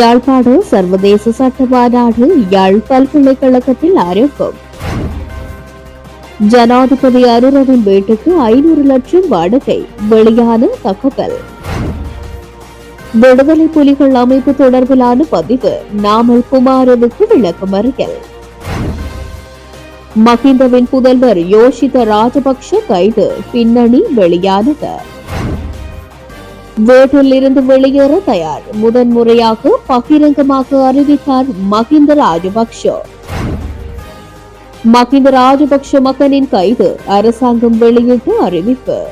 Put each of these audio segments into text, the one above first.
யாழ்ப்பாடு சர்வதேச சட்ட மாநாடு யாழ் பல்கலைக்கழகத்தில் ஆரம்பம். ஜனாதிபதி அருரவின் வீட்டுக்கு ஐநூறு லட்சம் வாடகை வெளியான தகவல். விடுதலை புலிகள் அமைப்பு தொடர்பிலான பதிவு நாமல் குமாரனுக்கு விளக்கமறியல் மஹிந்தவின் புதல்வர் யோஷித ராஜபக்ஷ கைது பின்னணி வெளியானது. வீட்டில் இருந்து வெளியேற தயார். முதன்முறையாக பகிரங்கமாக அறிவித்தார் மஹிந்த ராஜபக்ஷ. மஹிந்த ராஜபக்ஷ மகனின் கைது அரசாங்கம் வெளியிட்டு அறிவிப்பு.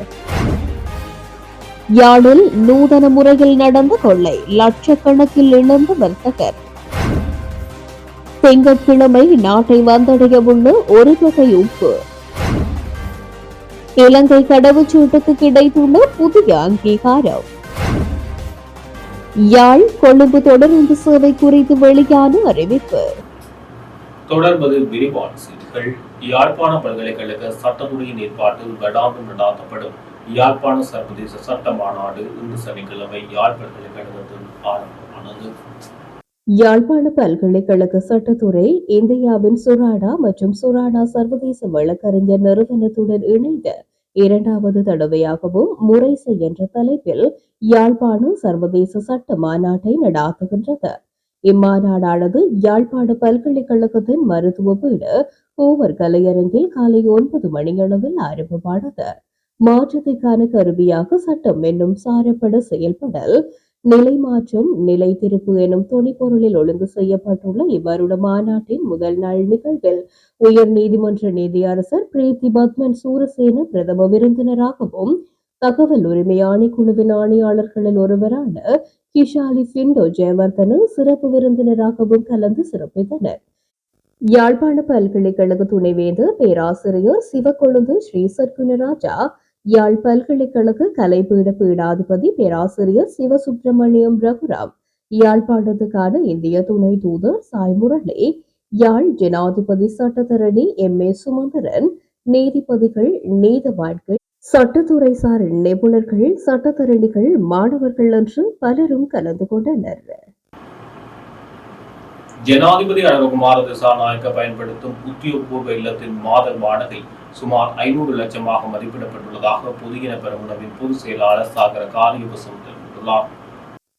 யாழில் நூதன முறையில் நடந்த கொள்ளை லட்சக்கணக்கில் இழந்த வர்த்தகர். திங்கட்கிழமை நாட்டை வந்தடைய உள்ள ஒரு தொகை உப்பு. இலங்கை கடவுச்சீட்டுக்கு கிடைத்துள்ள புதிய அங்கீகாரம். யாழ் கொழும்பு தொடருந்து சேவை குறித்து வெளியான அறிவிப்பு. தொடர்வது விரிவான செய்திகள். யாழ்ப்பாண பல்கலைக்கழக சட்டத்துறையின் ஏற்பாட்டில் வருடாந்தம் நடாத்தப்படும். யாழ்ப்பாண சர்வதேச சட்ட மாநாடு இன்று சனிக்கிழமை யாழ் பல்கலைக்கழகத்தில் ஆரம்பம். யாழ்ப்பாண பல்கலைக்கழக சட்டத்துறை இந்தியாவின் சுராடா மற்றும் சுராடா சர்வதேச வழக்கறிஞர் நிறுவனத்துடன் இணைந்த இரண்டாவது தடவையாகவும் முறைசை என்ற தலைப்பில் யாழ்ப்பாண சர்வதேச சட்ட மாநாட்டை நடாத்துகின்றது. இம்மாநாடானது யாழ்ப்பாண பல்கலைக்கழகத்தின் மருத்துவ வீடு கோவர் கலையரங்கில் காலை ஒன்பது மணியளவில் ஆரம்பமானது. மாற்றத்திற்கான கருவியாக சட்டம் என்னும் சாரப்பட செயல்படல் நிலை மாற்றம் நிலை திருப்பு எனும் துணிப்பொருளில் ஒழுங்கு செய்யப்பட்டுள்ள இவ்வருட மாநாட்டின் முதல் நாள் நிகழ்வில் உயர் நீதிமன்ற நீதியரசர் பிரீத்தி பத்மன் சூரசேன பிரதம விருந்தினராகவும் தகவல் உரிமை ஆணைக்குழுவின் ஆணையாளர்களில் ஒருவரான கிஷாலி பிண்டோ ஜெயவர்தனும் சிறப்பு விருந்தினராகவும் கலந்து சிறப்பித்தனர். யாழ்ப்பாண பல்கலைக்கழக துணைவேந்தர் பேராசிரியர் சிவக்கொழுந்து ஸ்ரீ சர்க்குணராஜா யாழ் பல்கலைக்கழக கலைப்பீட பீடாதிபதி பேராசிரியர் சிவசுப்பிரமணியம் ரகுராம் யாழ்ப்பாணத்துக்கான இந்திய துணை தூதர் சாய் முரளி யாழ் ஜனாதிபதி சட்டத்தரணி எம். ஏ. சுமந்திரன் நீதிபதிகள் நீதவான்கள் சட்டத்துறை சார் நிபுணர்கள் சட்டத்தரணிகள் மாணவர்கள் என்று பலரும் கலந்து கொண்டனர். ஜனாதிபதி அழகுமார திசாநாயக்க பயன்படுத்தும் உத்தியோகபூர்வ இல்லத்தின் மாத வாடகை சுமார் ஐநூறு லட்சமாக மதிப்பிடப்பட்டுள்ளதாக புதிய பெருமுனவின் பொதுச் செயலாளர் சாகர காரியவசம் தெரிவித்துள்ளார்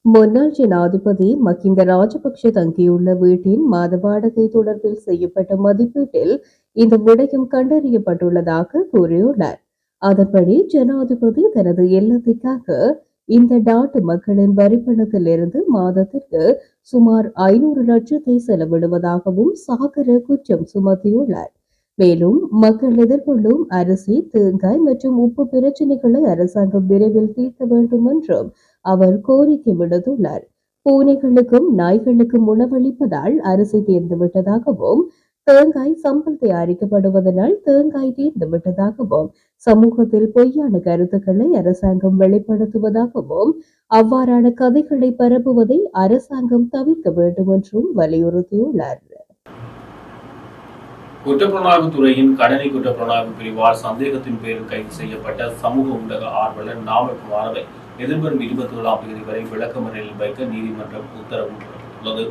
முன்னாள் ஜனாதிபதி மஹிந்த ராஜபக்ஷ தங்கியுள்ள வீட்டின் மாத வாடகை தொடர்பில் செய்யப்பட்ட மதிப்பீட்டில் இந்த விடயம் கண்டறியப்பட்டுள்ளதாக கூறியுள்ளார். அதன்படி ஜனாதிபதி தனது இல்லத்திற்காக இந்த நாட்டு மக்களின் வரிப்பணத்திலிருந்து மாதத்திற்கு சுமார் ஐநூறு லட்சத்தை செலவிடுவதாகவும் சாகர குற்றம் சுமத்தியுள்ளார். மேலும் மக்கள் எதிர்கொள்ளும் அரிசி தேங்காய் மற்றும் உப்பு பிரச்சினைகளை அரசாங்கம் விரைவில் தீர்க்க வேண்டும் என்றும் அவர் கோரிக்கை விடுத்துள்ளார். பூனைகளுக்கும் நாய்களுக்கும் உணவளிப்பதால் அரிசி தீர்ந்து விட்டதாகவும் தேங்காய் சம்பல் தயாரிக்கப்படுவதனால் தேங்காய் தீர்ந்து விட்டதாகவும் சமூகத்தில் பொய்யான கருத்துக்களை அரசாங்கம் வெளிப்படுத்துவதாகவும் அவ்வாறான கதைகளை பரப்புவதை அரசாங்கம் தவிர்க்க வேண்டும் என்றும் வலியுறுத்தியுள்ளார். குற்றப்புலனாய்வு துறையின் கடனை குற்றப்புலனாய்வு பிரிவால் சந்தேகத்தின் பேரில் கைது செய்யப்பட்ட சமூக ஊடக ஆர்வலர் நாமல் குமாரவை எதிர்வரும் இருபத்தி ஏழாம் தேதி வரை விளக்கமறையில் வைக்க நீதிமன்றம் உத்தரவு பிறப்பித்துள்ளது.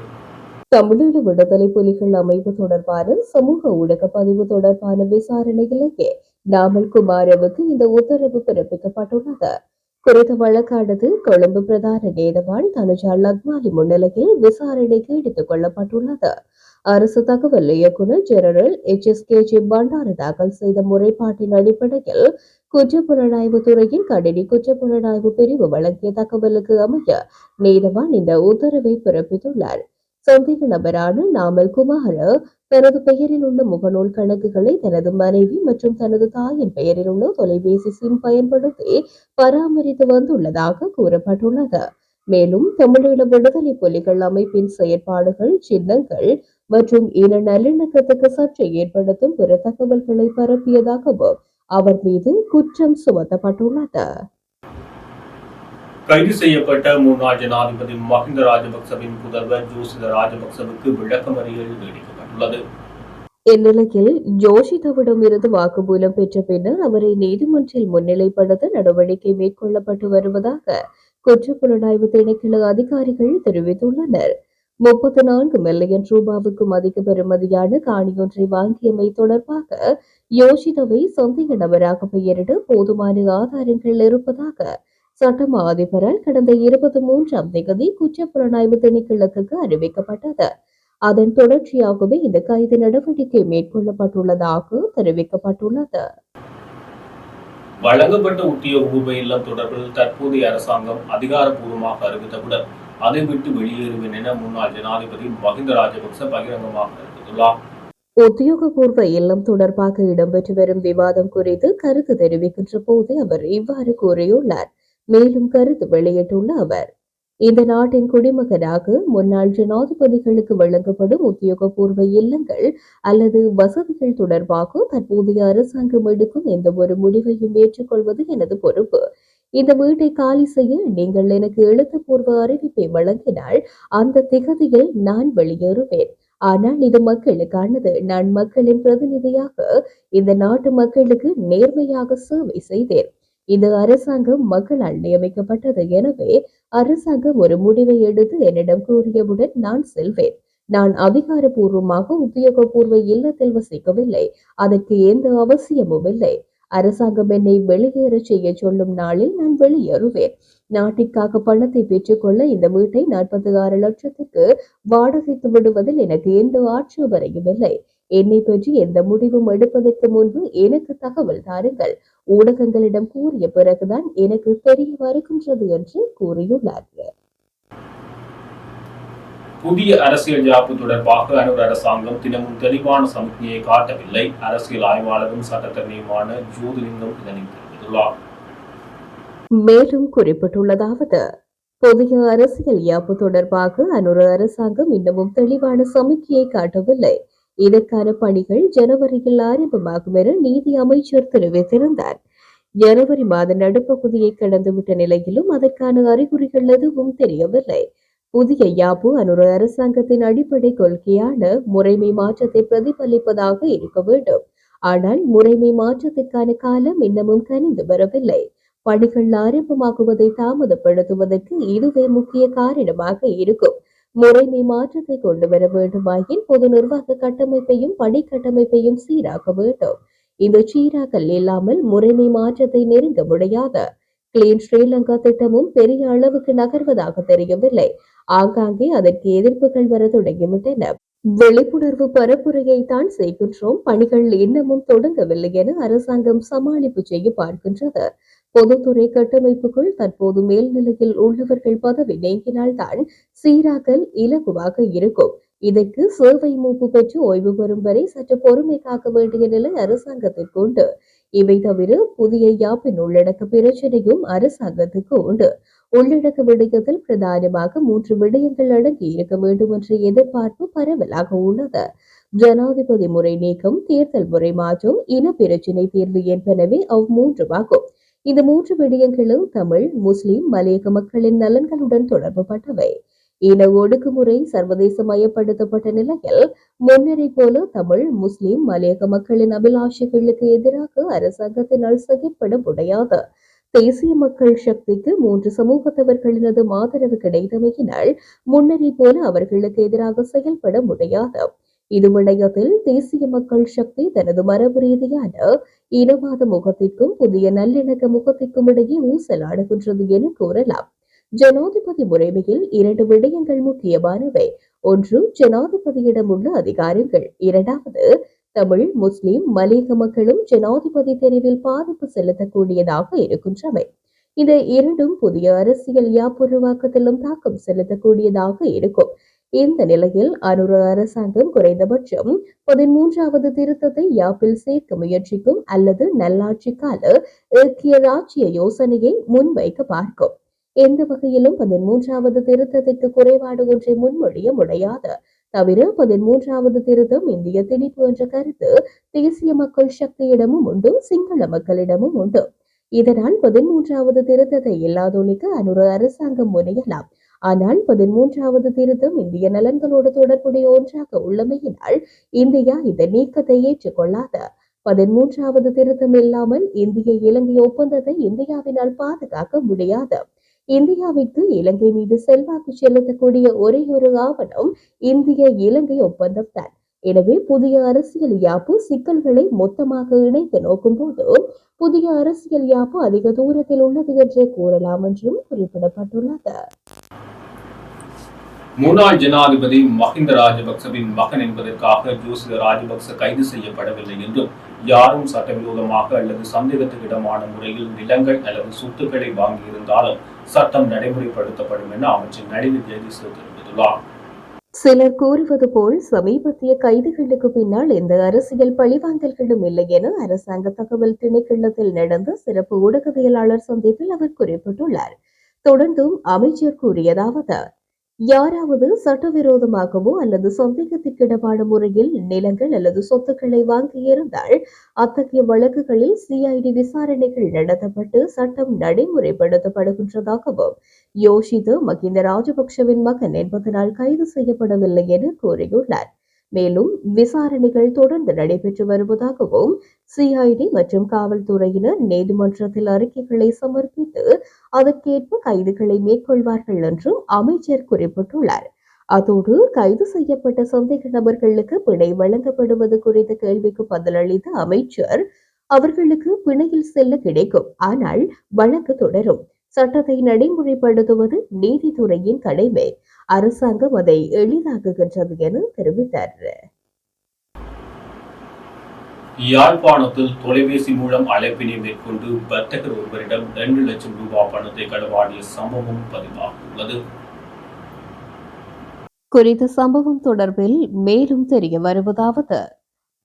தமிழீழ விடுதலை புலிகள் அமைப்பு தொடர்பான சமூக ஊடக பதிவு தொடர்பான விசாரணையிலேயே நாமல் குமாரவுக்கு இந்த உத்தரவு பிறப்பிக்கப்பட்டுள்ளது. குறித்த வழக்கானது கொழும்பு பிரதான நீதவான் தனுஜா லக்மாலி முன்னிலையில் விசாரணைக்கு எடுத்துக் கொள்ளப்பட்டுள்ளது. அரசு தகவல் இயக்குநர் general H S K G Bandara தாக்கல் செய்த முறைப்பாட்டின் அடிப்படையில் குற்றப்புலனாய்வு துறையின் கணினி குற்றப்புலனாய்வு பிரிவு வழங்கிய தகவலுக்கு அமைய நீதவான் இந்த உத்தரவை பிறப்பித்துள்ளார். சந்தேக நபரான நாமல் குமார தனது பெயரில் உள்ள முகநூல் கணக்குகளை தனது மனைவி மற்றும் தனது தாயின் பெயரில் உள்ள தொலைபேசி சிம் பயன்படுத்தி பராமரித்து வந்துள்ளதாக கூறப்பட்டுள்ளது. மேலும் தமிழீழ விடுதலை புலிகள் அமைப்பின் செயற்பாடுகள் சின்னங்கள் மற்றும் இன நல்லிணக்கத்துக்கு சர்ச்சை ஏற்படுத்தும் பிற தகவல்களை பரப்பியதாகவும் அவர் மீது குற்றம் சுமத்தப்பட்டுள்ளது. கைது செய்யப்பட்ட முன்னாள் ஜனாதிபதி மஹிந்த ராஜபக்சவின் புதல்வர் ஜோசித ராஜபக்சவுக்கு விளக்கமறியல் நீடிக்கப்பட்டுள்ளது இந்நிலையில் ஜோஷிதவிடம் இருந்து வாக்குமூலம் பெற்ற பின்னர் அவரை நீதிமன்றில் முன்னிலைப்படுத்த நடவடிக்கை மேற்கொள்ளப்பட்டு வருவதாக குற்றப்புலனாய்வு திணைக்கள அதிகாரிகள் தெரிவித்துள்ளனர். முப்பத்தி நான்கு மில்லியன் ரூபாவுக்கும் அதிக பெறுமதியான காணியொன்றை வாங்கியமை தொடர்பாக யோஷிதவை சந்தேக நபராக பெயரிட போதுமான ஆதாரங்கள் இருப்பதாக சட்டமா அதிபரால் கடந்த இருபத்தி மூன்றாம் தேதி குற்றப்புலனாய்வு திணைக்களத்துக்கு அறிவிக்கப்பட்டது. அதன் தொடர்ச்சியாகவே இந்த கைது நடவடிக்கை மேற்கொள்ளப்பட்டுள்ளதாக தெரிவிக்கப்பட்டுள்ளது. வழங்கப்பட்ட உத்தியோக ரூபாய் இல்லம் தொடர்பில் தற்போதைய அரசாங்கம் அதிகாரப்பூர்வமாக அறிவித்தவுடன் அதை விட்டு வெளியேறுவேன் என முன்னாள் ஜனாதிபதி மஹிந்த ராஜபக்ச பகிரங்கமாக தெரிவித்துள்ளார். உத்தியோகபூர்வ இல்லம் தொடர்பாக இடம்பெற்று வரும் விவாதம் குறித்து கருத்து தெரிவிக்கின்ற போதே அவர் இவ்வாறு கூறியுள்ளார். மேலும் கருத்து வெளியிட்டுள்ள அவர் இந்த நாட்டின் குடிமகனாக முன்னாள் ஜனாதிபதிகளுக்கு வழங்கப்படும் உத்தியோகபூர்வ இல்லங்கள் அல்லது வசதிகள் தொடர்பாக தற்போதைய அரசாங்கம் எடுக்கும் எந்த ஒரு முடிவையும் ஏற்றுக்கொள்வது எனது பொறுப்பு. இந்த வீட்டை காலி செய்ய நீங்கள் எனக்கு எழுத்துப்பூர்வ அறிவிப்பை வழங்கினால் அந்த திகதியில் நான் வெளியேறுவேன். ஆனால் இது மக்களுக்கானது. நான் மக்களின் பிரதிநிதியாக இந்த நாட்டு மக்களுக்கு நேர்மையாக சேவை செய்தேன். இந்த அரசாங்கம் மக்களால் நியமிக்கப்பட்டது. எனவே அரசாங்கம் ஒரு முடிவை எடுத்து என்னிடம் கூறியவுடன் நான் செல்வேன். நான் அதிகாரப்பூர்வமாக உத்தியோகபூர்வ இல்லத்தில் வசிக்கவில்லை. அதற்கு எந்த அவசியமும் இல்லை. அரசாங்கம் என்னை வெளியேற செய்ய சொல்லும் நாளில் நான் வெளியேறுவேன். நாட்டிற்காக பணத்தை பெற்றுக்கொள்ள இந்த வீட்டை நாற்பத்தி ஆறு லட்சத்துக்கு வாடகைக்கு விடுவதில் எனக்கு எந்த ஆட்சேபனையும் இல்லை. என்னை பற்றி எந்த முடிவும் எடுப்பதற்கு முன்பு எனக்கு தகவல் தாருங்கள். ஊடகங்களிடம் கூறிய பிறகுதான் எனக்கு தெரிய வருகின்றது என்று கூறியுள்ளார் புதிய அரசியல் யாப்பு தொடர்பாக அனுர் அரசாங்கம் தினமும் தெளிவான சமிக்ஞையை காட்டவில்லை. அரசியல் ஆய்வாளரும் சட்டத்தரணியுமான ஜோதிலிங்கம் இதனை தெரிவித்துள்ளார். மேலும் குறிப்பிட்டுள்ளதாவது புதிய அரசியல் யாப்பு தொடர்பாக அனுர அரசாங்கம் இன்னமும் தெளிவான சமிக்கையை காட்டவில்லை. இதற்கான பணிகள் ஜனவரியில் ஆரம்பமாகும் என நீதி அமைச்சர் தெரிவித்திருந்தார். ஜனவரி மாத நடுப்பகுதியை கடந்துவிட்ட நிலையிலும் அதற்கான அறிகுறிகள் எதுவும் தெரியவில்லை. புதிய யாப்பு அனுர அரசாங்கத்தின் அடிப்படை கொள்கையான முறைமை மாற்றத்தை பிரதிபலிப்பதாக இருக்க வேண்டும். ஆனால் முறைமை மாற்றத்திற்கான காலம் இன்னமும் கனிந்து வரவில்லை. பணிகள் ஆரம்பமாகுவதை தாமதப்படுத்துவதற்கு இதுவே முக்கிய காரணமாக இருக்கும். முறைமை மாற்றத்தை கொண்டு வர வேண்டுமாயின் பொது நிர்வாக கட்டமைப்பையும் பணி கட்டமைப்பையும் சீராக்க வேண்டும். இந்த சீராக்கல் இல்லாமல் முறைமை மாற்றத்தை நெருங்க முடியாது. கிளீன் ஸ்ரீலங்கா திட்டமும் பெரிய அளவுக்கு நகர்வதாக தெரியவில்லை ஆங்காங்கே அதற்கு எதிர்ப்புகள் வர தொடங்கிவிட்டன. விழிப்புணர்வு பரப்புரையை தான் செய்கின்றோம். பணிகள் இன்னமும் தொடங்கவில்லை என அரசாங்கம் சமாளிப்பு செய்ய பார்க்கின்றது. பொதுத்துறை கட்டமைப்புக்குள் தற்போது மேல்நிலையில் உள்ளவர்கள் பதவி நீங்கினால்தான் சீராக்கல் இலகுவாக இருக்கும். இதற்கு சேவை மூப்பு பெற்று ஓய்வு பெறும் வரை சற்று பொறுமை காக்க வேண்டிய நிலை அரசாங்கத்திற்கு உண்டு. இவை தவிர புதிய யாப்பின் உள்ளடக்க பிரச்சனையும் அரசாங்கத்துக்கு உண்டு. உள்ளடக்க விடயத்தில் பிரதானமாக மூன்று விடயங்கள் அடங்கி இருக்க வேண்டும் என்ற எதிர்பார்ப்பு பரவலாக உள்ளது. ஜனாதிபதி முறை நீக்கம் தேர்தல் முறை மாற்றம் இன பிரச்சினை தீர்வு என்பனவே அவ்மூன்றுமாகும் இந்த மூன்று விடயங்களும் தமிழ் முஸ்லிம் மலையக மக்களின் நலன்களுடன் தொடர்புபட்டவை. இன ஒடுக்குமுறை சர்வதேச மயப்படுத்தப்பட்ட நிலையில் முன்னரை போல தமிழ் முஸ்லிம் மலையக மக்களின் அபிலாஷைகளுக்கு எதிராக அரசாங்கத்தினால் செயற்பட முடியாது தேசிய மக்கள் சக்திக்கு மூன்று சமூகத்தவர்களினது ஆதரவு கிடைத்தமையினால் முன்னரை போல அவர்களுக்கு எதிராக செயல்பட முடியாது இது விடயத்தில் தேசிய மக்கள் சக்தி தனது மரபு ரீதியான இனவாத முகத்திற்கும் புதிய நல்லிணக்க முகத்திற்கும் இடையே ஊசலாடுகின்றது என கூறலாம். ஜனாதிபதி முறைமையில் இரண்டு விடயங்கள் முக்கியமானவை. ஒன்று ஜனாதிபதியிடம் உள்ள அதிகாரங்கள். இரண்டாவது தமிழ் முஸ்லிம் மலேக மக்களும் ஜனாதிபதி தெரிவில் பாதிப்பு செலுத்தக்கூடியதாக இருக்கின்றவை இந்த இரண்டும் புதிய அரசியல் யாப்புருவாக்கத்திலும் தாக்கம் செலுத்தக்கூடியதாக இருக்கும். இந்த நிலையில் அனுர அரசாங்கம் குறைந்தபட்சம் பதிமூன்றாவது திருத்தத்தை யாப்பில் சேர்க்க முயற்சிக்கும் அல்லது நல்லாட்சி கால இலக்கிய ராஜ்ய யோசனையை முன்வைக்க பார்க்கும். எந்த வகையிலும் பதிமூன்றாவது திருத்தத்திற்கு குறைபாடு ஒன்றை முன்மொழிய முடியாது. தவிர பதிமூன்றாவது திருத்தம் இந்திய திணிப்பு என்ற கருத்து தேசிய மக்கள் சக்தியிடமும் உண்டு சிங்கள மக்களிடமும் உண்டு. இதனால் பதிமூன்றாவது திருத்தத்தை இல்லாதொழிக்க அனுர அரசாங்கம் முனையலாம். ஆனால் பதிமூன்றாவது திருத்தம் இந்திய நலன்களோடு தொடர்புடைய ஒன்றாக உள்ளமையினால் இந்தியா இந்த நீக்கத்தை ஏற்றுக்கொள்ளாத. பதிமூன்றாவது திருத்தம் இல்லாமல் இந்திய இலங்கை ஒப்பந்தத்தை இந்தியாவினால் பாதுகாக்க முடியாது. இந்தியாவிற்கு இலங்கை மீது செல்வாக்கு செலுத்தக்கூடிய ஒரே ஒரு ஆவணம் இந்திய இலங்கை ஒப்பந்தம் தான். எனவே புதிய அரசியல் யாப்பு சிக்கல்களை மொத்தமாக இணைத்து நோக்கும் போது புதிய அரசியல் யாப்பு அதிக தூரத்தில் உள்ளது என்றே கூறலாம் என்றும் குறிப்பிடப்பட்டுள்ளது. முன்னாள் ஜனாதிபதி மஹிந்த ராஜபக்சவின் மகன் என்பதற்காக ஜோசித ராஜபக்ச கைது செய்யப்படவில்லை என்றும் யாரும் சட்டவிரோதமாக அல்லது சந்தேகத்துக்கிடமான முறையில் நிலங்கள் அல்லது சொத்துக்களை வாங்கியிருந்தாலும் சட்டம் நடைமுறைப்படுத்தப்படும் என அமைச்சர் நளின் ஜெயதிச தெரிவித்துள்ளார். சிலர் கூறுவது போல் சமீபத்திய கைதுகளுக்கு பின்னால் எந்த அரசியல் பழிவாங்கல்களும் இல்லை என அரசாங்க தகவல் திணைக்களத்தில் நடந்த சிறப்பு ஊடகவியலாளர் சந்திப்பில் அவர் குறிப்பிட்டுள்ளார். தொடர்ந்தும் அமைச்சர் கூறியதாவது யாராவது சட்டவிரோதமாகவோ அல்லது சந்தேகத்திற்கிடமான முறையில் நிலங்கள் அல்லது சொத்துக்களை வாங்கியிருந்தால் அத்தகைய வழக்குகளில் சிஐடி விசாரணைகள் நடத்தப்பட்டு சட்டம் நடைமுறைப்படுத்தப்படுகின்றதாகவும் யோஷிது மகிந்த ராஜபக்ஷவின் மகன் என்பதனால் கைது செய்யப்படவில்லை என கூறியுள்ளார். மேலும் விசாரணைகள் தொடர்ந்து நடைபெற்று வருவதாகவும் சிஐடி மற்றும் காவல்துறையினர் நீதிமன்றத்தில் அறிக்கைகளை சமர்ப்பித்து அதற்கேற்ப கைதுகளை மேற்கொள்வார்கள் என்றும் அமைச்சர் குறிப்பிட்டுள்ளார். அதோடு கைது செய்யப்பட்ட சந்தேக நபர்களுக்கு பிணை வழங்கப்படுவது குறித்த கேள்விக்கு பதிலளித்த அமைச்சர் அவர்களுக்கு பிணையில் செல்ல கிடைக்கும் ஆனால் வழக்கு தொடரும். சட்டத்தை நடைமுறைப்படுத்துவது நீதித்துறையின் கடமை. அரசாங்கம் அதை எளிதாக்குகின்றது என தெரிவித்தார். யாழ்ப்பாணத்தில் தொலைபேசி மூலம் அழைப்பினை மேற்கொண்டு வர்த்தகர் ஒருவரிடம் இரண்டு லட்சம் ரூபாய் பணத்தை களவாடிய சம்பவம் பதிவாகியுள்ளது. குறித்த சம்பவம் தொடர்பில் மேலும் தெரிய வருவதாவது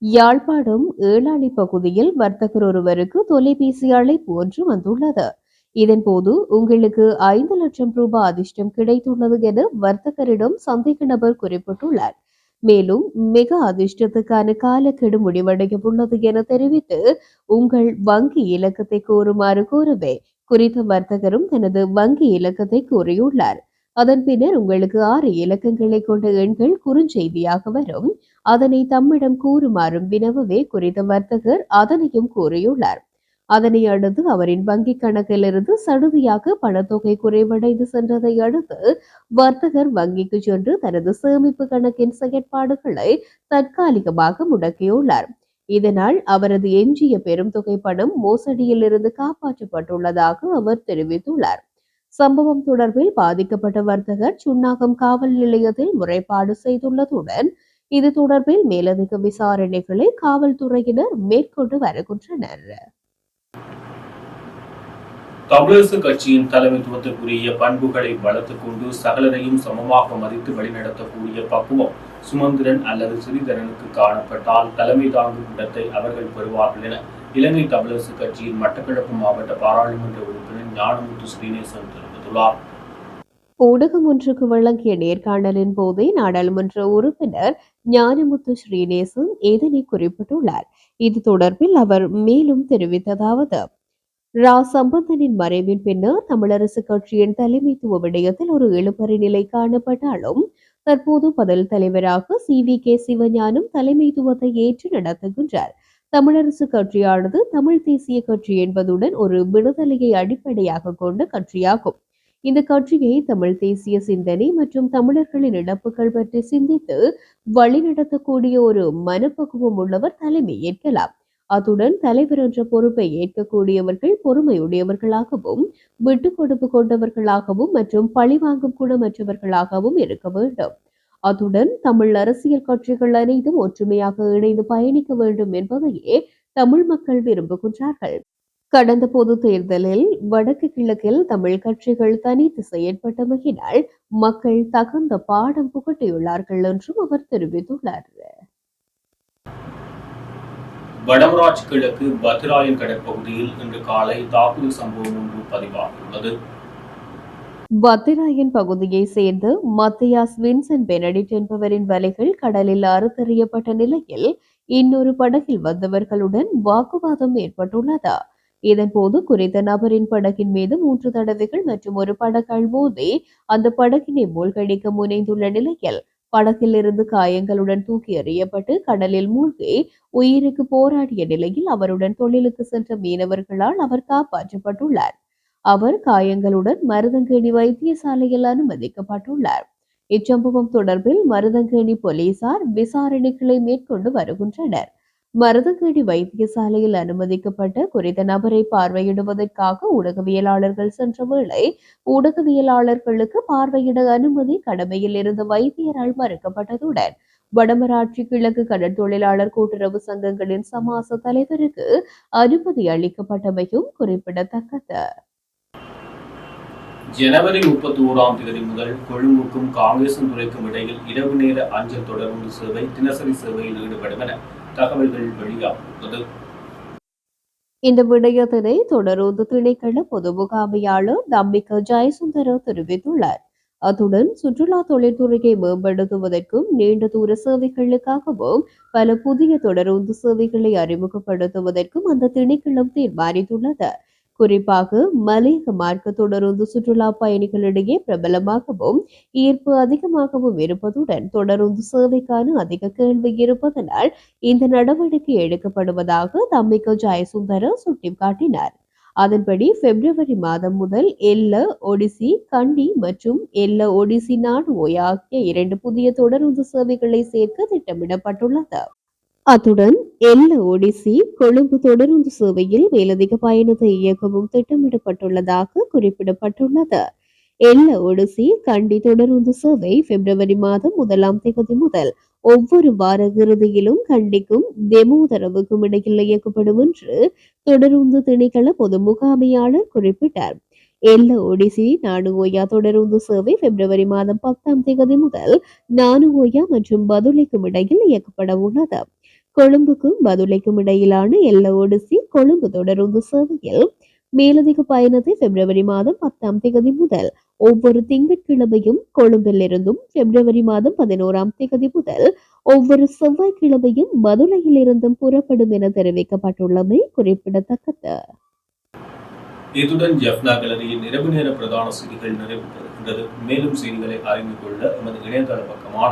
யாழ்ப்பாணம் ஏளாணி பகுதியில் வர்த்தகர் ஒருவருக்கு தொலைபேசி அழைப்பு ஒன்று வந்துள்ளது. இதன்போது உங்களுக்கு ஐந்து லட்சம் ரூபாய் அதிர்ஷ்டம் கிடைத்துள்ளது என வர்த்தகரிடம் சந்தேக நபர் குறிப்பிட்டுள்ளார். மேலும் மிக அதிர்ஷ்டத்துக்கான காலக்கெடு முடிவடைய உள்ளது என தெரிவித்து உங்கள் வங்கி இலக்கத்தை கூறுமாறு கூறவே குறித்த வர்த்தகரும் தனது வங்கி இலக்கத்தை கூறியுள்ளார் அதன் பின்னர் உங்களுக்கு ஆறு இலக்கங்களை கொண்ட எண்கள் குறுஞ்செய்தியாக வரும். அதனை தம்மிடம் கூறுமாறும் வினவவே குறித்த வர்த்தகர் அதனையும் கூறியுள்ளார் அதனை அடுத்து அவரின் வங்கிக் கணக்கிலிருந்து சடுதியாக பணத்தொகை குறைவடைந்து சென்றதை அடுத்து வர்த்தகர் வங்கிக்கு சென்று தனது சேமிப்பு கணக்கின் செயற்பாடுகளை தற்காலிகமாக முடக்கியுள்ளார். இதனால் அவரது எஞ்சிய பெரும் தொகை பணம் மோசடியில் இருந்து காப்பாற்றப்பட்டுள்ளதாக அவர் தெரிவித்துள்ளார். சம்பவம் தொடர்பில் பாதிக்கப்பட்ட வர்த்தகர் சுன்னாகம் காவல் நிலையத்தில் முறைப்பாடு செய்துள்ளதுடன் இது தொடர்பில் மேலதிக விசாரணைகளை காவல்துறையினர் மேற்கொண்டு வருகின்றனர். தமிழரசு கட்சியின் தலைமைத்துவத்திற்குரிய பண்புகளை வளர்த்துக் கொண்டு சகலரையும் சமமாக மதித்து வழிநடத்தக்கூடிய பக்குவம் சுமந்திரன் அல்லது சிறிதரனுக்கு காணப்பட்டால் தலைமை தாங்கும் இடத்தை அவர்கள் பெறுவார்கள் என இலங்கை தமிழரசு கட்சியின் மட்டக்களப்பு மாவட்ட பாராளுமன்ற உறுப்பினர் ஞானமுத்து ஸ்ரீநேசன் தெரிவித்துள்ளார். ஊடகம் ஒன்றுக்கு வழங்கிய நேர்காணலின் போதே நாடாளுமன்ற உறுப்பினர் ஞானமுத்து ஸ்ரீநேசன் இதனை குறிப்பிட்டுள்ளார். இது தொடர்பில் அவர் மேலும் தெரிவித்ததாவது ரா சம்பந்தனின் மறைவின் பின்னர் தமிழரசு கட்சியின் தலைமைத்துவ விடயத்தில் ஒரு இழுபறி நிலை காணப்பட்டாலும் தற்போது பதில் தலைவராக சி. வி. கே. சிவஞானம் தலைமைத்துவத்தை ஏற்று நடத்துகின்றார். தமிழரசு கட்சியானது தமிழ் தேசிய கட்சி என்பதுடன் ஒரு விடுதலையை அடிப்படையாக கொண்ட கட்சியாகும். இந்த கட்சியை தமிழ் தேசிய சிந்தனை மற்றும் தமிழர்களின் இழப்புகள் பற்றி சிந்தித்து வழிநடத்தக்கூடிய ஒரு மனப்பக்குவம் உள்ளவர் தலைமை ஏற்கலாம். அத்துடன் தலைவர் என்ற பொறுப்பை ஏற்கக்கூடியவர்கள் பொறுமையுடையவர்களாகவும் விட்டுக் கொடுப்பு கொண்டவர்களாகவும் மற்றும் பழிவாங்கும் குணமற்றவர்களாகவும் இருக்க வேண்டும். அத்துடன் தமிழ் அரசியல் கட்சிகள் அனைத்தும் ஒற்றுமையாக இணைந்து பயணிக்க வேண்டும் என்பதையே தமிழ் மக்கள் விரும்புகின்றார்கள். கடந்த பொது தேர்தலில் வடக்கு கிழக்கில் தமிழ் கட்சிகள் தனித்து செயற்பட்டமையினால் மக்கள் தகுந்த பாடம் புகட்டியுள்ளார்கள் என்றும் அவர் தெரிவித்துள்ளார். வடமராட்சி கிழக்கு பத்ராயன் கடற்பகுதியில் இன்று காலை தாக்குதல் சம்பவம் ஒன்று பதிவாகியுள்ளது. பத்திராயன் பகுதியை சேர்ந்த மத்தியாஸ் வின்சன் பெனடிட் என்பவரின் வலைகள் கடலில் அறுத்தறியப்பட்ட நிலையில் இன்னொரு படகில் வந்தவர்களுடன் வாக்குவாதம் ஏற்பட்டுள்ளது? இதன்போது குறித்த நபரின் படகின் மீது மூன்று தடவைகள் மற்றும் ஒரு படகால் மோதி அந்த படகினை மூழ்கடிக்க முனைந்துள்ள நிலையில் படகில் இருந்து காயங்களுடன் தூக்கி எறியப்பட்டு கடலில் மூழ்கி உயிருக்கு போராடிய நிலையில் அவருடன் தொழிலுக்கு சென்ற மீனவர்களால் அவர் காப்பாற்றப்பட்டுள்ளார். அவர் காயங்களுடன் மருதங்கேணி வைத்தியசாலையில் அனுமதிக்கப்பட்டுள்ளார். இச்சம்பவம் தொடர்பில் மருதங்கேணி போலீசார் விசாரணைகளை மேற்கொண்டு வருகின்றனர். மருதங்கேணி வைத்தியசாலையில் அனுமதிக்கப்பட்ட குறித்த நபரை பார்வையிடுவதற்காக ஊடகவியலாளர்கள் சென்ற வேளை ஊடகவியலாளர்களுக்கு பார்வையிட அனுமதி கடமையில் இருந்த வைத்தியரால் மறுக்கப்பட்டதுடன் வடமராட்சி கிழக்கு கடற்தொழிலாளர் கூட்டுறவு சங்கங்களின் சமாச தலைவருக்கு அனுமதி அளிக்கப்பட்டமையும் குறிப்பிடத்தக்கது. ஜனவரி முப்பத்தி ஓராம் தேதி முதல் கொழும்புக்கும் காங்கேசன்துறைக்கும் இடையில் இரவு நேர அஞ்சல் தொடர்பு சேவை தினசரி சேவையில் ஈடுபடும் என தகவல்கள் வெளியாகியுள்ளது இந்த விடயத்தினை தொடரூந்து திணைக்கள பொது முகாமையாளர் நம்பிக்க ஜெயசுந்தர தெரிவித்துள்ளார். அத்துடன் சுற்றுலா தொழில்துறையை மேம்படுத்துவதற்கும் நீண்ட தூர சேவைகளுக்காகவும் பல புதிய தொடரூந்து சேவைகளை அறிமுகப்படுத்துவதற்கும் அந்த திணைக்களம் தீர்மானித்துள்ளது. குறிப்பாக மலையக மார்க்க தொடருந்து சுற்றுலா பயணிகளிடையே பிரபலமாகவும் ஈர்ப்பு அதிகமாகவும் இருப்பதுடன் தொடருந்து சேவைக்கான அதிக கேள்வி இருப்பதனால் இந்த நடவடிக்கை எடுக்கப்படுவதாக தம்மிக்க ஜெயசுந்தர சுட்டிக்காட்டினார். அதன்படி பிப்ரவரி மாதம் முதல் எல்ல ஒடிசி கண்டி மற்றும் எல்ல ஒடிசி நாடுவோய் ஆகிய இரண்டு புதிய தொடருந்து சேவைகளை சேர்க்க திட்டமிடப்பட்டுள்ளது. அத்துடன் எல்ல ஒடிசி கொழும்பு தொடருந்து சேவையில் மேலதிக பயணத்தை இயக்கவும் திட்டமிடப்பட்டுள்ளதாக குறிப்பிடப்பட்டுள்ளது. எல்ல ஒடிசி கண்டி தொடருந்து சேவை பிப்ரவரி மாதம் முதலாம் தேதி முதல் ஒவ்வொரு வார இறுதியிலும் கண்டிக்கும் தெமோதரவுக்கும் இடையில் இயக்கப்படும் என்று தொடருந்து திணைக்கள பொது முகாமையாளர் குறிப்பிட்டார். எல்ல ஒடிசி நானு ஓயா தொடருந்து சேவை பிப்ரவரி மாதம் பத்தாம் தேதி முதல் நானு ஓயா மற்றும் பதுளைக்கும் இடையில் இயக்கப்பட உள்ளது. கொழும்புக்கும் பதுளைக்கும் இடையிலான எல்ல ஒடிசி கொழும்பு தொடருந்து சேவையில் மேலதிக பயணத்தை பிப்ரவரி மாதம் பத்தாம் தேதி முதல் ஒவ்வொரு திங்கட்கிழமையும் கொழும்பில் இருந்தும் பிப்ரவரி மாதம் பதினோராம் தேதி முதல் ஒவ்வொரு செவ்வாய்க்கிழமையும் மதுரையில் இருந்தும் புறப்படும் என தெரிவிக்கப்பட்டுள்ளமை குறிப்பிடத்தக்கது. இத்துடன் ஜெஃப்னா கலரியின் இரவு நேர பிரதான செய்திகள் நிறைவு பெறுகின்றது மேலும் செய்திகளை அறிந்து கொள்ள எமது இணையதள பக்கமான